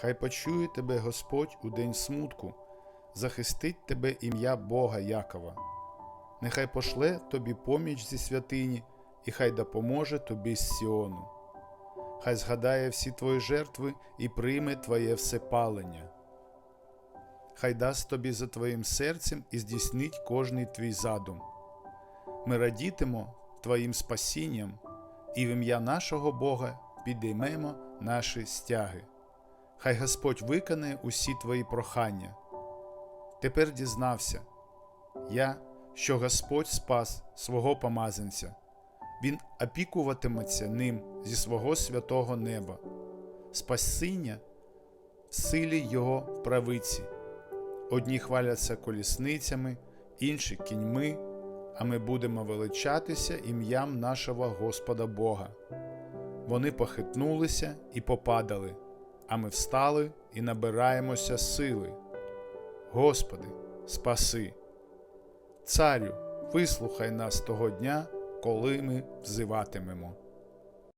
Хай почує тебе Господь у день смутку, захистить тебе ім'я Бога Якова. Нехай пошле тобі поміч зі святині, і хай допоможе тобі з Сіону. Хай згадає всі твої жертви і прийме твоє всепалення. Хай дасть тобі за твоїм серцем і здійснить кожний твій задум. Ми радітимо Твоїм спасінням, і в ім'я нашого Бога підіймемо наші стяги. Хай Господь виконає усі твої прохання. Тепер дізнався я, що Господь спас свого помазанця, Він опікуватиметься ним зі свого святого неба, спасіння в силі Його правиці. Одні хваляться колісницями, інші кіньми, а ми будемо величатися ім'ям нашого Господа Бога. Вони похитнулися і попадали, а ми встали і набираємося сили. Господи, спаси! Царю, вислухай нас того дня, коли ми взиватимемо.